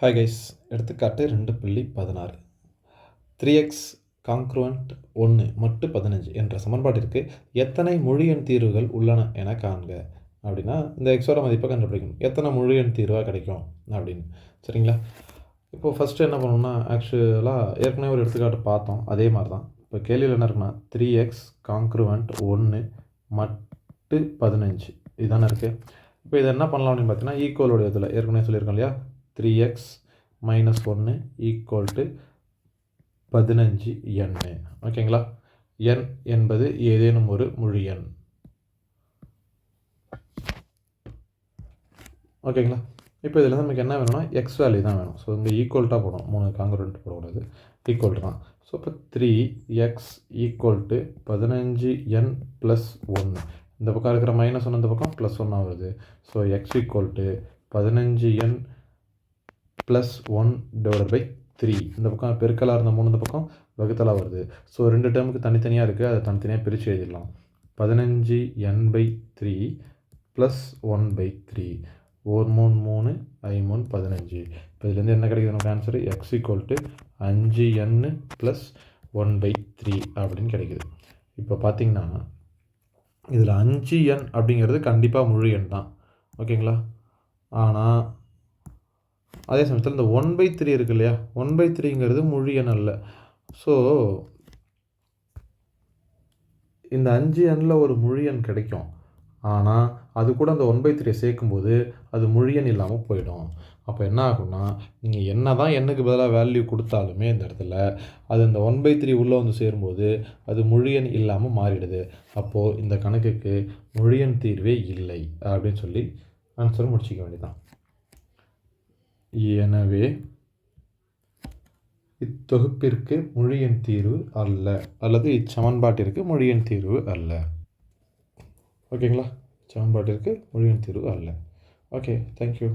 Hi guys எடுத்துக்காட்டு ரெண்டு புள்ளி பதினாறு. த்ரீ எக்ஸ் காங்க்ருவன்ட் ஒன்று மட்டு பதினஞ்சு என்ற சமன்பாட்டிற்கு எத்தனை முழு எண் தீர்வுகள் உள்ளன என காண்க. அப்படின்னா இந்த எக்ஸோட மதிப்பை கண்டுபிடிக்கணும். எத்தனை முழு எண் தீர்வாக கிடைக்கும் அப்படின்னு. சரிங்களா? இப்போது ஃபஸ்ட்டு என்ன பண்ணணும்னா ஆக்சுவலாக ஏற்கனவே ஒரு எடுத்துக்காட்டு பார்த்தோம். அதே மாதிரி தான் இப்போ கேள்வியில் என்ன இருக்குன்னா த்ரீ எக்ஸ் காங்க்ருவன்ட் ஒன்று மட்டு பதினஞ்சு. இதுதானே இருக்குது இப்போ இதை என்ன பண்ணலாம் அப்படின்னு பார்த்தீங்கன்னா ஈக்குவலோட இதில் ஏற்கனவே சொல்லியிருக்கோம் இல்லையா? த்ரீ எக்ஸ் மைனஸ் ஒன்று ஈக்குவல் டு பதினஞ்சு எண் ஓகேங்களா எண் என்பது ஏதேனும் ஒரு முழு எண். ஓகேங்களா இப்போ இதில் நமக்கு என்ன வேணும்னா எக்ஸ் வேல்யூ தான் வேணும். ஸோ இங்கே ஈக்குவல்ட்டாக போடணும். மூணு காங்கிரண்ட் போடக்கூடாது. ஈக்குவல் தான். ஸோ இப்போ த்ரீ எக்ஸ் ஈக்குவல் டு பதினஞ்சு என் ப்ளஸ் ஒன்று இந்த பக்கம் இருக்கிற மைனஸ் ஒன்று இந்த பக்கம் ப்ளஸ் ஒன் ஆகுது ஸோ எக்ஸ் ஈக்குவல் டு பதினஞ்சு n plus one divide by three இந்த பக்கம் பெருக்கலாக இருந்த மூணு இந்த பக்கம் வகுத்தலாக வருது. ஸோ ரெண்டு டேர்முக்கு தனித்தனியாக இருக்குது அதை தனித்தனியாக பிரித்து எழுதிடலாம். பதினஞ்சு n by three plus one by three or மூணு மூணு ஐ மூணு பதினஞ்சு. இப்போ இதுலேருந்து என்ன கிடைக்குது நமக்கு ஆன்சர் எக்ஸ் ஈக்குவல் டு அஞ்சு n plus one by three அப்படின்னு கிடைக்குது. இப்போ பார்த்தீங்கன்னா இதில் அஞ்சு எண் அப்படிங்கிறது கண்டிப்பாக முழு எண் தான். ஓகேங்களா? ஆனால் அதே சமயத்தில் இந்த ஒன் பை த்ரீ இருக்கு இல்லையா? ஒன் பை த்ரீங்கிறது முழு எண் அல்ல. ஸோ இந்த அஞ்சு எண்ணில் ஒரு முழு எண் கிடைக்கும். ஆனால் அது கூட அந்த ஒன் பை த்ரீ சேர்க்கும்போது அது முழு எண் இல்லாமல் போயிடும். அப்போ என்ன ஆகும்னா நீங்கள் என்ன தான் எண்ணுக்கு பதிலாக வேல்யூ கொடுத்தாலுமே இந்த இடத்துல அது இந்த ஒன் பை த்ரீ உள்ளே வந்து சேரும்போது அது முழு எண் இல்லாமல் மாறிடுது. அப்போது இந்த கணக்குக்கு முழு எண் தீர்வே இல்லை அப்படின்னு சொல்லி ஆன்சர் முடிச்சிக்க வேண்டியதான் எனவே இத்தொகுப்பிற்கு மொழியின் தீர்வு அல்ல அல்லது இச்சமன்பாட்டிற்கு மொழியின் தீர்வு அல்ல. ஓகேங்களா சமன்பாட்டிற்கு மொழியின் தீர்வு அல்ல. Okay thank you